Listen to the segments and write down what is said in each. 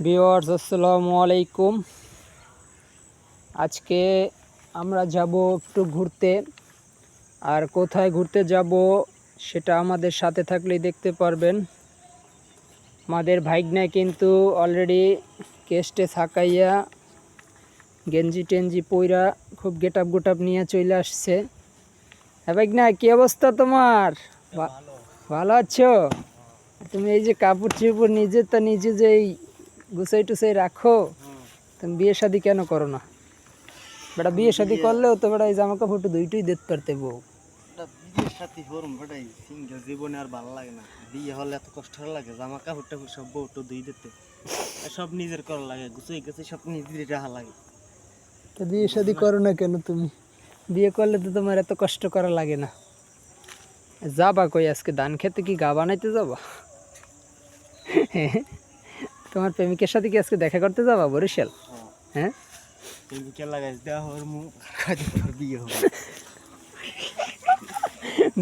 Viewers আসসালামু আলাইকুম। আজকে আমরা যাব একটু ঘুরতে। আর কোথায় ঘুরতে যাব সেটা আমাদের সাথে থাকলেই দেখতে পারবেন। আমাদের ভাইগনায় কিন্তু অলরেডি কেস্টে থাকাইয়া গেঞ্জি টেঞ্জি পইরা খুব গেট আপ গুটাপ নিয়ে চলে আসছে। হ্যাঁ ভাইগনা কী অবস্থা তোমার? ভালো। আছো? তুমি এই যে কাপড় চোপড় নিজে তো নিজে যে এই গুছাই টুসাই রাখো। তুমি বিয়ে শাদি কেন করো না? বেটা বিয়ে শাদি করলেও তো বেটা এই জামা কাপড় দুইটাই দেখতে পারতে বউ। সিঙ্গেল জীবনে আর ভালো লাগে না। বিয়ে হলে এত কষ্ট লাগে জামা কাপড় টাপড় সব দিতে। নিজের করা লাগে গুছাই গেছে সব নিজের রাহা লাগে। তো বিয়ে শাদি করো না কেন তুমি? বিয়ে করলে তো তোমার এত কষ্ট করা লাগে না। যাবা কই আজকে ধান খেতে কি গা বানাইতে যাবা? তোমার প্রেমিকের সাথে কি আজকে দেখা করতে যাবা বরিশাল? হ্যাঁ। প্রেমিকে লাগাই দেওয়া হওয়ার মুখ বিয়ে হবে।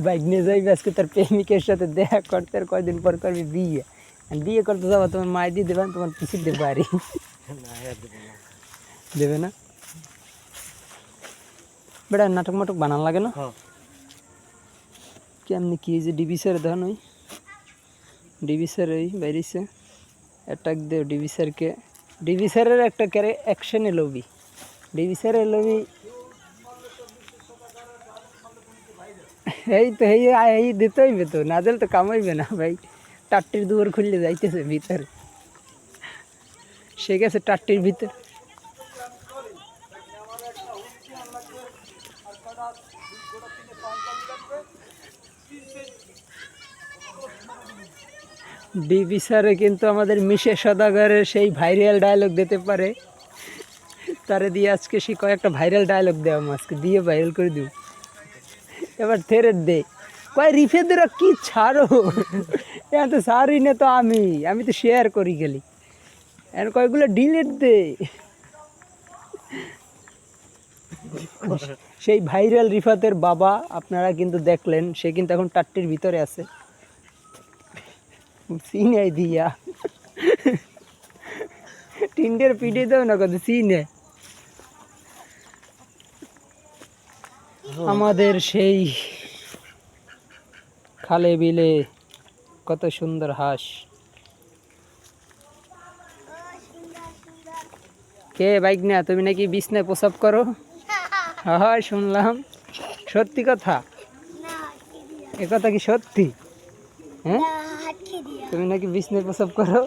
বাইক নিয়ে যাইবে আজকে তার প্রেমিকের সাথে দেখা করতে আর কয়দিন পর করবি বিয়ে? আর বিয়ে করতে যাবা তোমার মায় দিয়ে দেবেন তোমার পিছিয়ে দেবে বাড়ি। দেবো না। বেটা নাটক মাটক বানান লাগে না? হ্যাঁ। কেমনি কি যে ডিবি স্যার দেখেন ওই ডিবি স্যার ওই বাইরেছে অ্যাটাক দেও ডিবি স্যারকে ডিবি স্যারের একটা ক্যারে অ্যাকশনে লবি ডিবি স্যারের লবি এই তো এই এই দিতে হইবে তো না দিলে তো কামাইবে না ভাই টাট্টির দুয়ার খুললে যাইতেছে ভিতরে সে গেছে টাট্টির ভিতর ডিবি স্যারে কিন্তু আমাদের মিশে সদাগরের সেই ভাইরাল ডায়লগ দিতে পারে। তারে দিয়ে আজকে সে কয়েকটা ভাইরাল ডায়লগ দেওয়া আজকে, দিয়ে ভাইরাল করে দিব। এবার থেরের দে। কয় রিফেদের কি ছাড়ো? এখন তো ছাড়ি না তো আমি আমি তো শেয়ার করি গেলি এখন কয়েকগুলো ডিলেট দে। সেই ভাইরাল রিফাতের বাবা আপনারা কিন্তু দেখলেন, সে কিন্তু এখন টাট্টির ভিতরে আছে। সিনে দিয়া টিন্ডের পিঠে দাও না কত আমাদের সেই খালে বিলে কত সুন্দর হাঁস কে বাইক না তুমি নাকি বিছনায় প্রসাব করো হ্যাঁ শুনলাম সত্যি কথা এ কথা কি সত্যি হ্যাঁ তুমি নাকি বিছনায় প্রসাব করো?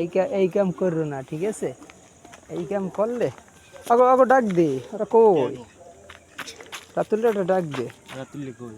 এই এই কাম করো না ঠিক আছে? এই কাম করলে। আগো আগো ডাক দে। ওরা কই? রাতুলটা ডাক দে। রাতুল্লি কই?